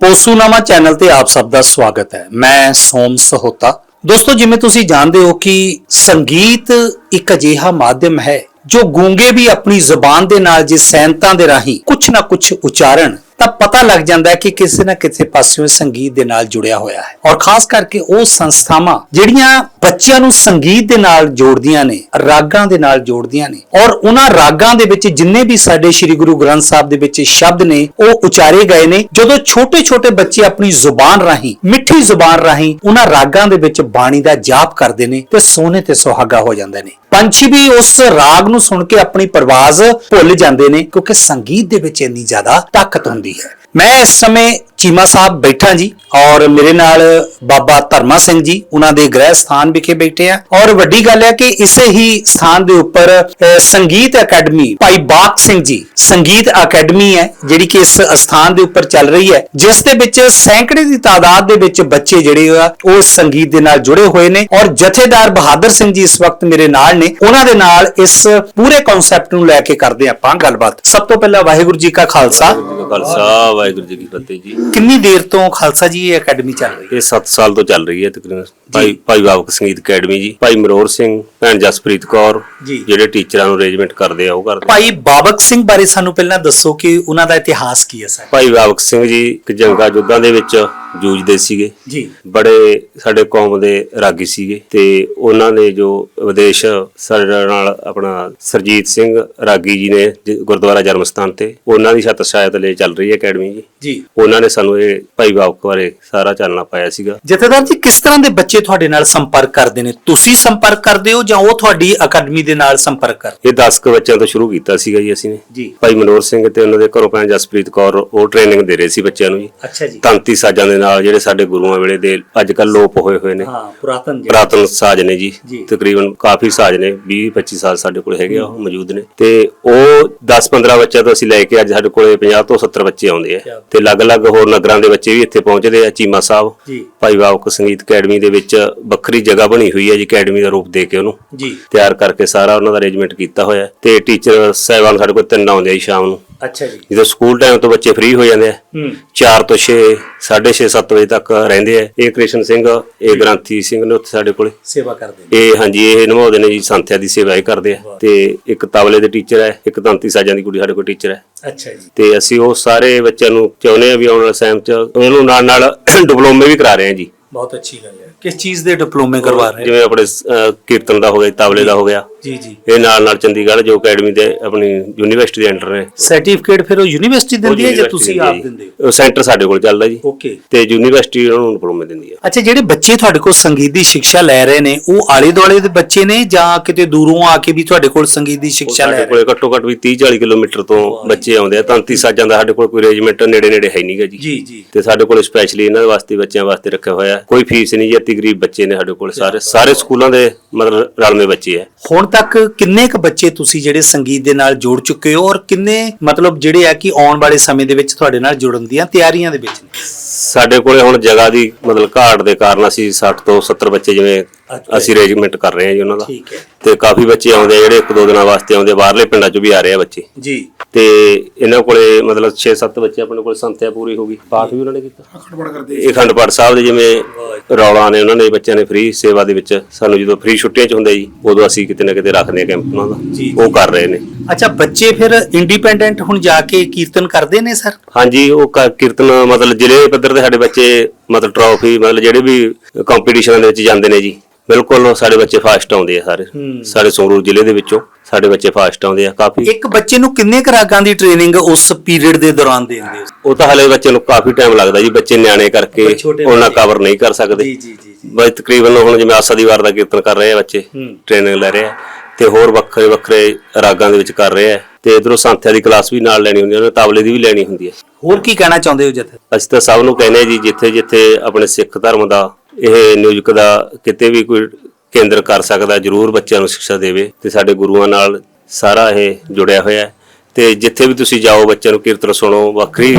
ਪੋਸੂਨਾਮਾ channel ਤੇ ਆਪ ਸਭ ਦਾ ਸਵਾਗਤ ਹੈ। ਮੈਂ ਸੋਮ ਸਹੋਤਾ। ਦੋਸਤੋ, ਜਿਵੇਂ ਤੁਸੀਂ ਜਾਣਦੇ ਹੋ ਕਿ ਸੰਗੀਤ ਇੱਕ ਅਜਿਹਾ ਮਾਧਿਅਮ ਹੈ ਜੋ ਗੂੰਗੇ ਵੀ ਆਪਣੀ ਜ਼ੁਬਾਨ ਦੇ ਨਾਲ, ਜੇ ਸੈਨਤਾਂ ਦੇ ਰਾਹੀਂ ਕੁਝ ਨਾ ਕੁਝ ਉਚਾਰਨ ਤਾਂ ਪਤਾ ਲੱਗ ਜਾਂਦਾ ਹੈ ਕਿ ਕਿਸੇ ਨਾ ਕਿਸੇ ਪਾਸਿਓਂ ਸੰਗੀਤ ਦੇ ਨਾਲ ਜੁੜਿਆ ਹੋਇਆ ਹੈ। ਔਰ ਖਾਸ ਕਰਕੇ ਉਹ ਸੰਸਥਾਵਾਂ ਜਿਹੜੀਆਂ ਬੱਚਿਆਂ ਨੂੰ ਸੰਗੀਤ ਦੇ ਨਾਲ ਜੋੜਦੀਆਂ ਨੇ, ਰਾਗਾਂ ਦੇ ਨਾਲ ਜੋੜਦੀਆਂ ਨੇ, ਔਰ ਉਹਨਾਂ ਰਾਗਾਂ ਦੇ ਵਿੱਚ ਜਿੰਨੇ ਵੀ ਸਾਡੇ ਸ੍ਰੀ ਗੁਰੂ ਗ੍ਰੰਥ ਸਾਹਿਬ ਦੇ ਵਿੱਚ ਸ਼ਬਦ ਨੇ, ਉਹ ਉਚਾਰੇ ਗਏ ਨੇ। ਜਦੋਂ ਛੋਟੇ-ਛੋਟੇ ਬੱਚੇ ਆਪਣੀ ਜ਼ੁਬਾਨ ਰਾਹੀਂ, ਮਿੱਠੀ ਜ਼ੁਬਾਨ ਰਾਹੀਂ ਉਹਨਾਂ ਰਾਗਾਂ ਦੇ ਵਿੱਚ ਬਾਣੀ ਦਾ ਜਾਪ ਕਰਦੇ ਨੇ ਤੇ ਸੋਨੇ ਤੇ ਸੁਹਾਗਾ ਹੋ ਜਾਂਦੇ ਨੇ। ਪੰਛੀ ਵੀ ਉਸ ਰਾਗ ਨੂੰ ਸੁਣ ਕੇ ਆਪਣੀ ਪਰਵਾਜ਼ ਭੁੱਲ ਜਾਂਦੇ ਨੇ, ਕਿਉਂਕਿ ਸੰਗੀਤ ਦੇ ਵਿੱਚ ਇੰਨੀ ਜ਼ਿਆਦਾ ਤਾਕਤ ਹੁੰਦੀ ਹੈ ਮੈਂ ਇਸ ਸਮੇਂ ਚੀਮਾ ਸਾਹਿਬ ਬੈਠਾ ਜੀ ਔਰ ਮੇਰੇ ਨਾਲ ਬਾਬਾ ਧਰਮਾ ਸਿੰਘ ਜੀ, ਉਹਨਾਂ ਦੇ ਗ੍ਰਹਿ ਸਥਾਨ ਵਿਖੇ ਬੈਠੇ ਆ। ਔਰ ਵੱਡੀ ਗੱਲ ਹੈ ਕਿ ਇਸੇ ਹੀ ਸਥਾਨ ਦੇ ਉੱਪਰ ਸੰਗੀਤ ਅਕੈਡਮੀ ਭਾਈ ਬਾਕ ਸਿੰਘ ਜੀ, ਸੰਗੀਤ ਅਕੈਡਮੀ ਹੈ, ਜਿਹੜੀ ਕਿ ਇਸ ਸਥਾਨ ਦੇ ਉੱਪਰ ਚੱਲ ਰਹੀ ਹੈ, ਜਿਸ ਦੇ ਵਿੱਚ ਸੈਂਕੜੇ ਦੀ ਤਾਦਾਦ ਦੇ ਵਿੱਚ ਬੱਚੇ ਜਿਹੜੇ ਆ, ਉਹ ਸੰਗੀਤ ਦੇ ਨਾਲ ਜੁੜੇ ਹੋਏ ਨੇ। ਔਰ ਜਥੇਦਾਰ ਬਹਾਦਰ ਸਿੰਘ ਜੀ ਇਸ ਵਕਤ ਮੇਰੇ ਨਾਲ ਨੇ। ਉਹਨਾਂ ਦੇ ਨਾਲ ਇਸ ਪੂਰੇ ਕਨਸੈਪਟ ਨੂੰ ਲੈ ਕੇ ਕਰਦੇ ਆਪਾਂ ਗੱਲਬਾਤ। ਸਭ ਤੋਂ ਪਹਿਲਾਂ ਵਾਹਿਗੁਰੂ ਜੀ ਕਾ ਖਾਲਸਾ। ਖਾਲਸਾ ਵਾਹਿਗੁਰੂ ਜੀ ਕੀ ਫਤਿਹ ਜੀ। ਕਿੰਨੀ ਦੇਰ ਤੋਂ ਖਾਲਸਾ ਜੀ ਇਹ ਅਕੈਡਮੀ ਚੱਲ ਰਹੀ ਹੈ? ਇਹ 7 ਸਾਲ ਤੋਂ ਚੱਲ ਰਹੀ ਹੈ ਤਕਰੀਬਨ। ਭਾਈ ਭਾਈ ਬਾਬਕ ਸੰਗੀਤ ਅਕੈਡਮੀ ਜੀ ਭਾਈ ਮਰੋਰ ਸਿੰਘ ਭੈਣ ਜਸਪ੍ਰੀਤ ਕੌਰ ਜੀ। ਜਿਹੜੇ ਟੀਚਰਾਂ ਨੂੰ ਅਰੇਂਜਮੈਂਟ ਕਰਦੇ ਆ ਉਹ ਕਰਦੇ ਭਾਈ ਬਾਬਕ ਸਿੰਘ ਬਾਰੇ ਸਾਨੂੰ ਪਹਿਲਾਂ ਦੱਸੋ ਕਿ ਉਹਨਾਂ ਦਾ ਇਤਿਹਾਸ ਕੀ ਹੈ ਸਰ? ਭਾਈ ਬਾਬਕ ਸਿੰਘ ਜੀ ਇੱਕ ਜੰਗਾ ਯੁੱਧਾਂ ਦੇ ਵਿੱਚ ਜੂਝਦੇ ਸੀਗੇ। ਜੀ। ਬੜੇ ਸਾਡੇ ਕੌਮ ਦੇ ਰਾਗੀ ਸੀਗੇ ਤੇ ਉਹਨਾਂ ਨੇ ਜੋ ਵਿਦੇਸ਼ ਸਾਡੇ ਨਾਲ ਆਪਣਾ ਸਰਜੀਤ ਸਿੰਘ ਰਾਗੀ ਜੀ ਨੇ ਗੁਰਦੁਆਰਾ ਜਨਮ ਸਥਾਨ ਤੇ ਉਹਨਾਂ ਦੀ ਛੱਤ ਛਾਇਆ ਥੱਲੇ ਚੱਲ ਰਹੀ ਹੈ ਅਕੈਡਮੀ ਜੀ। ਜੀ। ਉਹਨਾਂ ਨੇ ਸਾਨੂੰ ਇਹ ਭਾਈ ਬਾਬਕ ਬਾਰੇ ਸਾਰਾ ਚਾਨਣਾ ਪਾਇਆ ਸੀਗਾ। ਜਥੇਦਾਰ ਜੀ ਕਿਸ ਤਰ੍ਹਾਂ ਦੇ ਬੱਚੇ ਤੁਹਾਡੇ ਨਾਲ ਸੰਪਰਕ ਕਰਦੇ ਨੇ? ਤੁਸੀਂ ਸੰਪਰਕ ਕਰਦੇ ਹੋ ਜਾਂ ਉਹ ਤੁਹਾਡੀ ਅਕੈਡਮੀ ਦੇ ਨਾਲ ਸੰਪਰਕ ਕਰਦੇ ਇਹ 10 ਕੁ ਬੱਚਿਆਂ ਤੋਂ ਸ਼ੁਰੂ ਕੀਤਾ ਸੀਗਾ ਜੀ ਅਸੀਂ ਨੇ। ਜੀ। ਭਾਈ ਮਨੋਰ ਸਿੰਘ ਤੇ ਉਹਨਾਂ ਦੇ ਘਰੋਂ ਭੈਣ ਜਸਪ੍ਰੀਤ ਕੌਰ ਉਹ ਟ੍ਰੇਨਿੰਗ ਦੇ ਰਹੇ ਸੀ ਬੱਚਿਆਂ ਨੂੰ ਜੀ। ਅੱਛਾ ਜੀ। ਤਾਂਤੀ ਸਾਜ਼ਾਂ ਦੇ ਨਾਲ ਜਿਹੜੇ ਸਾਡੇ ਗੁਰੂਆਂ ਵੇਲੇ ਦੇ ਅੱਜ ਕੱਲ ਲੋਪ ਹੋਏ ਹੋਏ ਨੇ। ਹਾਂ ਪੁਰਾਤਨ ਜਿਹੜੇ ਪ੍ਰਾਤਨ ਸਾਜ਼ ਨੇ ਜੀ। ਤਕਰੀਬਨ ਕਾਫੀ ਸਾਜ਼ ਨੇ 20 25 ਸਾਜ਼ ਸਾਡੇ ਕੋਲ ਹੈਗੇ ਆ ਉਹ ਮੌਜੂਦ ਨੇ। ਤੇ ਉਹ 10 15 ਬੱਚਿਆਂ ਤੋਂ ਅਸੀਂ ਲੈ ਕੇ ਅੱਜ ਸਾਡੇ ਕੋਲੇ 50 ਤੋਂ 70 ਬੱਚੇ ਆਉਂਦੇ ਆ। ਤੇ ਅਲੱਗ-ਅਲੱਗ ਹੋਰ ਨਗਰਾਂ ਦੇ ਬੱਚੇ ਵੀ ਇੱਥੇ ਪਹੁੰਚਦੇ ਆ ਚੀਮਾ ਸਾਹਿਬ ਭਾਈ ਬਾਬਕ ਸੰਗੀਤ ਅਕੈਡਮੀ ਦੇ ਵਿੱਚ ਵੱਖਰੀ ਜਗ੍ਹਾ ਬਣੀ ਹੋਈ ਹੈ ਜੀ ਅਕੈਡਮੀ ਦਾ ਰੂਪ ਦੇ ਕੇ ਉਹਨੂੰ। ਤਿਆਰ ਕਰਕੇ ਸਾਰਾ ਉਹਨਾਂ ਦਾ ਅਰੇਂਜਮੈਂਟ ਕੀਤਾ ਹੋਇਆ ਤੇ ਟੀਚਰ ਸਾਹਿਬਾਨ ਸਾਡੇ ਕੋਲ ਤਿੰਨ ਆਉਂਦੇ ਆ ਸ਼ਾਮ ਨੂੰ। ਅੱਛਾ ਜੀ। ਜਦੋਂ ਸਕੂਲ ਟਾਈਮ ਤੋਂ ਬੱਚੇ ਫ੍ਰੀ ਹੋ ਜਾਂਦੇ ਆ ਹੂੰ। 4 ਤੋਂ 6 6:30 7 ਵਜੇ ਤੱਕ ਰਹਿੰਦੇ ਆ। ਇਹ ਕ੍ਰਿਸ਼ਨ ਸਿੰਘ ਇਹ ਗ੍ਰੰਥੀ ਸਿੰਘ ਨੇ ਉੱਥੇ ਸਾਡੇ ਕੋਲੇ। ਸੇਵਾ ਕਰਦੇ ਨੇ। ਇਹ ਹਾਂਜੀ ਇਹ ਨਿਭਾਉਂਦੇ ਨੇ ਜੀ ਸੰਥਿਆ ਦੀ ਸੇਵਾ ਇਹ ਕਰਦੇ ਆ। ਤੇ ਇੱਕ ਤਬਲੇ ਦੇ ਟੀਚਰ ਹੈ ਇੱਕ ਤੰਤੀ ਸਾਜਾਂ ਦੀ ਕੁੜੀ ਸਾਡੇ ਕੋਲ ਟੀਚਰ ਹੈ। ਅੱਛਾ ਜੀ। ਤੇ ਅਸੀਂ ਉਹ ਸਾਰੇ ਬੱਚਿਆਂ ਨੂੰ ਚਾਹੁੰਦੇ ਆ ਵੀ ਆਉਣ ਵਾਲੇ ਟਾਈਮ 'ਚ ਉਹਨਾਂ ਨੂੰ ਨਾਲ ਨਾਲ ਡਿਪਲੋਮੇ ਵੀ ਕਰਾ ਰਹੇ ਆ ਜੀ। ਬਹੁਤ ਅੱਛੀ ਗੱਲ ਹੈ। ਕਿਸ ਚੀਜ਼ ਦੇ ਡਿਪਲੋਮੇ ਕਰਵਾ ਰਹੇ ਹੋ? ਜਿਵੇਂ ਆਪਣੇ ਅਹ, ਕੀਰਤਨ ਦਾ ਹੋ ਗਿਆ ਤਬਲੇ ਦਾ ਹੋ ਗਿਆ। ਜੀ ਜੀ। ਇਹ ਨਾਲ ਨਾਲ ਚੰਡੀਗੜ੍ਹ ਜੋ ਅਕੈਡਮੀ ਦੇ ਆਪਣੀ ਯੂਨੀਵਰਸਿਟੀ ਦੇ ਅੰਡਰ ਨੇ। ਸਰਟੀਫਿਕੇਟ ਫਿਰ ਉਹ ਯੂਨੀਵਰਸਿਟੀ ਦਿੰਦੀ ਹੈ ਜਾਂ ਤੁਸੀਂ ਆਪ ਦਿੰਦੇ ਹੋ? ਸੈਂਟਰ ਸਾਡੇ ਕੋਲ ਚੱਲਦਾ ਜੀ। ਓਕੇ ਤੇ ਯੂਨੀਵਰਸਿਟੀ ਉਹਨਾਂ ਨੂੰ ਡਿਪਲੋਮੇ ਦਿੰਦੀ ਆ ਅੱਛਾ ਜਿਹੜੇ ਬੱਚੇ ਤੁਹਾਡੇ ਕੋਲ ਸੰਗੀਤ ਦੀ ਸਿੱਖਿਆ ਲੈ ਰਹੇ ਨੇ ਉਹ ਆਲੇ ਦੁਆਲੇ ਦੇ ਬੱਚੇ ਨੇ ਜਾਂ ਕਿਤੇ ਦੂਰੋਂ ਆ ਕੇ ਵੀ ਤੁਹਾਡੇ ਕੋਲ ਸੰਗੀਤ ਦੀ ਸਿੱਖਿਆ ਲੈ ਸਾਡੇ ਰਹੇ ਕੋਲੇ ਘੱਟੋ ਘੱਟ ਵੀ 30 40 ਕਿਲੋਮੀਟਰ ਤੋਂ ਬੱਚੇ ਆਉਂਦੇ ਆ। ਤਾਂਤੀ ਸਾਜਾਂ ਦਾ ਸਾਡੇ ਕੋਲ ਕੋਈ ਅਰੇਂਜਮੈਂਟ ਨੇੜੇ ਨੇੜੇ ਹੈ ਨਹੀਂਗਾ ਜੀ। ਜੀ ਜੀ। ਤੇ ਸਾਡੇ ਕੋਲ ਸਪੈਸ਼ਲੀ ਇਹਨਾਂ ਦੇ ਵਾਸਤੇ ਬੱਚਿਆਂ ਵਾਸਤੇ ਰੱਖਿਆ ਹੋਇਆ ਹੈ। ਕੋਈ ਫੀਸ ਨਹੀਂ ਜੀ ਅਤੀ ਗਰੀਬ ਬੱਚੇ ਨੇ ਸਾਡੇ ਕੋਲ। ਸਾਰੇ ਸਾਰੇ ਸਕੂਲਾਂ ਦੇ ਮਤਲਬ ਰਲਵੇਂ ਬੱਚੇ ਆ। ਹੁਣ ਤੱਕ ਕਿੰਨੇ ਕ ਬੱਚੇ ਤੁਸੀਂ ਜਿਹੜੇ ਸੰਗੀਤ ਦੇ ਨਾਲ ਜੋੜ ਚੁੱਕੇ ਹੋ ਔਰ ਕਿੰਨੇ ਮਤਲਬ ਜਿਹੜੇ ਆ ਕਿ ਆਉਣ ਵਾਲੇ ਸਮੇਂ ਦੇ ਵਿੱਚ ਤੁਹਾਡੇ ਨਾਲ ਜੁੜਨ ਦੀਆਂ ਤਿਆਰੀਆਂ ਦੇ ਵਿੱਚ ਨੇ? ਸਾਡੇ ਕੋਲੇ ਹੁਣ ਜਗ੍ਹਾ ਦੀ ਮਤਲਬ ਘਾਟ ਦੇ ਕਾਰਨ ਅਸੀਂ 60 ਤੋਂ 70 ਬੱਚੇ ਜਿਵੇਂ। ਅਸੀਂ ਅਰੇਂਜਮੈਂਟ ਕਰ ਰਹੇ ਹਾਂ ਜੀ ਉਹਨਾਂ ਦਾ। ਠੀਕ ਹੈ। ਤੇ ਕਾਫੀ ਬੱਚੇ ਆਉਂਦੇ ਆ ਜਿਹੜੇ ਇੱਕ ਦੋ ਦਿਨਾਂ ਵਾਸਤੇ ਆਉਂਦੇ ਆ, ਬਾਹਰਲੇ ਪਿੰਡਾਂ ਚੋਂ ਵੀ ਆ ਰਹੇ ਆ ਬੱਚੇ। ਜੀ। ਤੇ ਇਹਨਾਂ ਕੋਲੇ ਮਤਲਬ 6-7 ਬੱਚੇ ਆਪਣੇ ਕੋਲ ਸੰਥਿਆ ਪੂਰੀ ਹੋ ਗਈ। ਪਾਠ ਵੀ ਉਹਨਾਂ ਨੇ ਕੀਤਾ। ਖੜਬੜ ਕਰਦੇ ਇਹ ਅਖੰਡ ਪਾਠ ਸਾਹਿਬ ਦੇ ਜਿਵੇਂ ਰੌਲਾ ਨੇ ਉਹਨਾਂ ਨੇ ਬੱਚਿਆਂ ਨੇ ਫ੍ਰੀ ਸੇਵਾ ਦੇ ਵਿੱਚ ਸਾਨੂੰ ਜਦੋਂ ਫ੍ਰੀ ਛੁੱਟੀਆਂ ਚ ਹੁੰਦੇ ਜੀ ਉਦੋਂ ਅਸੀਂ ਕਿਤੇ ਨਾ ਕਿਤੇ ਰੱਖਦੇ ਆ ਕੈਂਪ ਉਹਨਾਂ। ਦਾ ਉਹ ਕਰ ਰਹੇ ਨੇ। ਅੱਛਾ ਬੱਚੇ ਫਿਰ ਇੰਡੀਪੈਂਡੈਂਟ ਹੁਣ ਜਾ ਕੇ ਕੀਰਤਨ ਕਰਦੇ ਨੇ ਸਰ? ਹਾਂਜੀ ਉਹ ਕੀਰਤਨ ਮਤਲਬ ਜ਼ਿਲ੍ਹੇ ਪੱਧਰ ਤੇ ਸਾਡੇ ਬੱਚੇ ਮਤਲਬ ਟਰੋਫੀ ਮਤਲਬ ਜਿਹੜੇ ਵੀ ਕੰਪੀਟੀਸ਼ਨਾਂ ਦੇ ਵਿੱਚ ਜਾਂਦੇ ਨੇ ਜੀ ਬਿਲਕੁਲ ਸਾਡੇ ਬੱਚੇ ਫਾਸਟ ਆਉਂਦੇ ਆ ਸਾਰੇ। ਸਾਡੇ ਸੰਗਰੂਰ ਜ਼ਿਲ੍ਹੇ ਦੇ ਵਿੱਚੋਂ ਸਾਡੇ ਬੱਚੇ ਫਾਸਟ ਆਉਂਦੇ ਆ ਕਾਫੀ ਇੱਕ ਬੱਚੇ ਨੂੰ ਕਿੰਨੇ ਕੁ ਰਾਗਾਂ ਦੀ ਟ੍ਰੇਨਿੰਗ ਉਸ ਪੀਰੀਅਡ ਦੇ ਦੌਰਾਨ ਦਿੰਦੇ ਹੋ ਉਹ ਤਾਂ ਹਲੇ ਬੱਚੇ ਨੂੰ ਕਾਫੀ ਟਾਈਮ ਲੱਗਦਾ ਜੀ ਬੱਚੇ ਨਿਆਣੇ ਕਰਕੇ ਉਹਨਾਂ। ਕਵਰ ਨਹੀਂ ਕਰ ਸਕਦੇ ਜੀ ਜੀ ਜੀ ਬਸ ਤਕਰੀਬਨ ਹੁਣ ਜਿਵੇਂ ਆਸਾ ਦੀ ਵਾਰ ਦਾ ਕੀਰਤਨ ਕਰ ਰਹੇ ਆ ਬੱਚੇ। ਟ੍ਰੇਨਿੰਗ ਲੈ ਰਹੇ ਆ ਤੇ ਹੋਰ ਵੱਖਰੇ ਵੱਖਰੇ ਰਾਗਾਂ ਦੇ ਵਿੱਚ ਕਰ ਰਹੇ ਆ ਤੇ ਇਧਰੋਂ ਸੰਥਿਆ ਦੀ ਕਲਾਸ ਵੀ ਨਾਲ ਲੈਣੀ ਹੁੰਦੀ ਹੈ ਉਹਨਾਂ ਤਬਲੇ ਦੀ ਵੀ ਲੈਣੀ ਹੁੰਦੀ ਹੈ ਹੋਰ ਕੀ ਕਹਿਣਾ ਚਾਹੁੰਦੇ ਹੋ ਜਥੇ ਅਸੀਂ ਤਾਂ ਸਭ ਨੂੰ ਕਹਿੰਦੇ ਜੀ ਜਿੱਥੇ ਜਿੱਥੇ ਆਪਣੇ ਸਿੱਖ ਧਰਮ ਦਾ ਇਹ ਨਿਊਜ਼ਕ ਦਾ ਕਿਤੇ ਵੀ ਕੋਈ ਕੇਂਦਰ ਕਰ ਸਕਦਾ ਜਰੂਰ ਬੱਚਿਆਂ ਨੂੰ ਸਿੱਖਿਆ ਦੇਵੇ ਤੇ ਸਾਡੇ ਗੁਰੂਆਂ ਨਾਲ ਸਾਰਾ ਇਹ ਜੁੜਿਆ ਹੋਇਆ ਹੈ। ਤੇ ਜਿੱਥੇ ਵੀ ਤੁਸੀਂ ਜਾਓ ਬੱਚਿਆਂ ਨੂੰ ਕੀਰਤਨ ਸੁਣੋ ਵੱਖਰੀ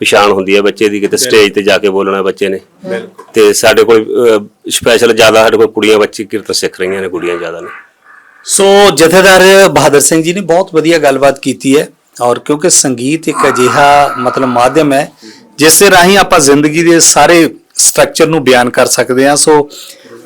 ਪਛਾਣ ਹੁੰਦੀ ਹੈ ਬੱਚੇ ਦੀ ਕਿਤੇ ਸਟੇਜ ਤੇ ਜਾ ਕੇ ਬੋਲਣਾ ਬੱਚੇ ਨੇ। ਤੇ ਸਾਡੇ ਕੋਲ ਸਪੈਸ਼ਲ ਜ਼ਿਆਦਾ ਸਾਡੇ ਕੋਲ ਕੁੜੀਆਂ ਬੱਚੇ ਕੀਰਤਨ ਸਿੱਖ ਰਹੀਆਂ ਨੇ ਕੁੜੀਆਂ ਜ਼ਿਆਦਾ ਨੇ। ਸੋ ਜਥੇਦਾਰ ਬਹਾਦਰ ਸਿੰਘ ਜੀ ਨੇ ਬਹੁਤ ਵਧੀਆ ਗੱਲਬਾਤ ਕੀਤੀ ਹੈ ਔਰ ਕਿਉਂਕਿ ਸੰਗੀਤ ਇੱਕ ਅਜਿਹਾ ਮਤਲਬ ਮਾਧਿਅਮ ਹੈ ਜਿਸ ਦੇ ਰਾਹੀਂ ਆਪਾਂ ਜ਼ਿੰਦਗੀ ਦੇ ਸਾਰੇ ਸਟਰਕਚਰ ਨੂੰ ਬਿਆਨ ਕਰ ਸਕਦੇ ਹਾਂ। ਸੋ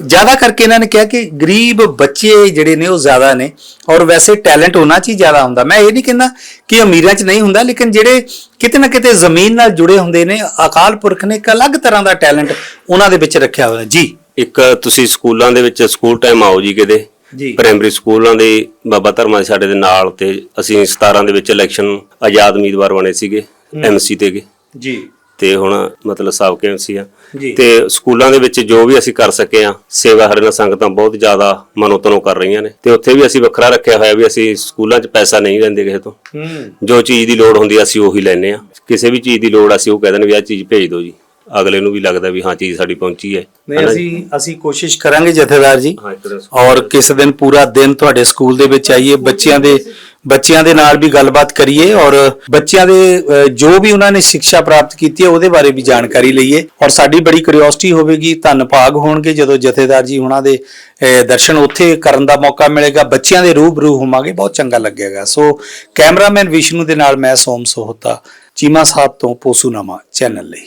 ਜ਼ਿਆਦਾ ਕਰਕੇ ਇਹਨਾਂ ਨੇ ਕਿਹਾ ਕਿ ਗਰੀਬ ਬੱਚੇ ਜਿਹੜੇ ਨੇ ਉਹ ਜ਼ਿਆਦਾ ਨੇ ਔਰ ਵੈਸੇ ਟੈਲੈਂਟ ਉਹਨਾਂ 'ਚ ਹੀ ਜ਼ਿਆਦਾ ਹੁੰਦਾ। ਮੈਂ ਇਹ ਨਹੀਂ ਕਹਿੰਦਾ ਕਿ ਅਮੀਰਾਂ 'ਚ ਨਹੀਂ ਹੁੰਦਾ ਲੇਕਿਨ ਜਿਹੜੇ ਕਿਤੇ ਨਾ ਕਿਤੇ ਜ਼ਮੀਨ ਨਾਲ ਜੁੜੇ ਹੁੰਦੇ ਨੇ ਅਕਾਲ ਪੁਰਖ ਨੇ ਇੱਕ ਅਲੱਗ ਤਰ੍ਹਾਂ ਦਾ ਟੈਲੈਂਟ ਉਹਨਾਂ ਦੇ ਵਿੱਚ ਰੱਖਿਆ ਹੋਇਆ। ਜੀ। ਇੱਕ ਤੁਸੀਂ ਸਕੂਲਾਂ ਦੇ ਵਿੱਚ ਸਕੂਲ ਟਾਈਮ ਆਓ ਜੀ ਕਿਤੇ। ਜੀ। ਪ੍ਰਾਇਮਰੀ ਸਕੂਲਾਂ ਦੇ ਬਾਬਾ ਧਰਮਾ ਦੇ ਸਾਡੇ ਦੇ ਨਾਲ ਤੇ ਅਸੀਂ 17 ਦੇ ਵਿੱਚ ਇਲੈਕਸ਼ਨ ਆਜ਼ਾਦ ਉਮੀਦਵਾਰ ਬਣੇ ਸੀਗੇ ਐਮਸੀ ਤੇਗੇ ਜੀ। ਤੇ ਹੁਣ ਮਤਲਬ ਸਾਬਕਾ ਐਮਸੀ ਆ। ਜੀ। ਤੇ ਸਕੂਲਾਂ ਦੇ ਵਿੱਚ ਜੋ ਵੀ ਅਸੀਂ ਕਰ ਸਕੇ ਆ ਸੇਵਾ ਸਾਡੇ ਨਾਲ ਸੰਗਤਾਂ ਬਹੁਤ ਜ਼ਿਆਦਾ ਮਨੋਤਨੋਂ ਕਰ ਰਹੀਆਂ ਨੇ। ਤੇ ਉੱਥੇ ਵੀ ਅਸੀਂ ਵੱਖਰਾ ਰੱਖਿਆ ਹੋਇਆ ਵੀ ਅਸੀਂ ਸਕੂਲਾਂ 'ਚ ਪੈਸਾ ਨਹੀਂ ਲੈਂਦੇ ਕਿਸੇ ਤੋਂ। ਹੂੰ। ਜੋ ਚੀਜ਼ ਦੀ ਲੋੜ ਹੁੰਦੀ ਆ ਅਸੀਂ ਉਹੀ ਲੈਨੇ ਆ। ਕਿਸੇ ਵੀ ਚੀਜ਼ ਦੀ ਲੋੜ ਅਸੀਂ ਉਹ ਕਹਿ ਦਿੰਦੇ ਵੀ ਆਹ ਚੀਜ਼ ਭੇਜ ਦਿਓ ਜੀ। ਅਗਲੇ ਨੂੰ ਵੀ ਲੱਗਦਾ ਵੀ ਹਾਂ ਚੀਜ਼ ਸਾਡੀ ਪਹੁੰਚੀ ਹੈ। ਨਹੀਂ ਅਸੀਂ ਅਸੀਂ ਕੋਸ਼ਿਸ਼ ਕਰਾਂਗੇ ਜਥੇਦਾਰ ਜੀ। ਹਾਂ ਇੱਕ ਦਿਨ ਔਰ ਕਿਸ ਦਿਨ ਪੂਰਾ ਦਿਨ ਤੁਹਾਡੇ ਸਕੂਲ ਦੇ ਵਿੱਚ ਆਈਏ ਬੱਚਿਆਂ ਦੇ ਬੱਚਿਆਂ ਦੇ ਨਾਲ ਵੀ ਗੱਲਬਾਤ ਕਰੀਏ ਔਰ ਬੱਚਿਆਂ ਦੇ ਜੋ ਵੀ ਉਹਨਾਂ ਨੇ ਸਿੱਖਿਆ ਪ੍ਰਾਪਤ ਕੀਤੀ ਹੈ ਉਹਦੇ ਬਾਰੇ ਵੀ ਜਾਣਕਾਰੀ ਲਈਏ। ਔਰ ਸਾਡੀ ਬੜੀ ਕਿਉਰਿਓਸਿਟੀ ਹੋਵੇਗੀ ਧੰਨ ਭਾਗ ਹੋਣਗੇ ਜਦੋਂ ਜਥੇਦਾਰ ਜੀ ਉਹਨਾਂ ਦੇ ਦਰਸ਼ਨ ਉੱਥੇ ਕਰਨ ਦਾ ਮੌਕਾ ਮਿਲੇਗਾ ਬੱਚਿਆਂ ਦੇ ਰੂਬਰੂ ਹੋਵਾਂਗੇ ਬਹੁਤ ਚੰਗਾ ਲੱਗੇਗਾ। ਸੋ ਕੈਮਰਾਮੈਨ ਵਿਸ਼ਨੂੰ ਦੇ ਨਾਲ ਮੈਂ ਸੋਮ ਸੋਹਤਾ ਚੀਮਾ ਸਾਹਿਬ ਤੋਂ ਪੋਸੂਨਾਮਾ ਚੈਨਲ ਲਈ।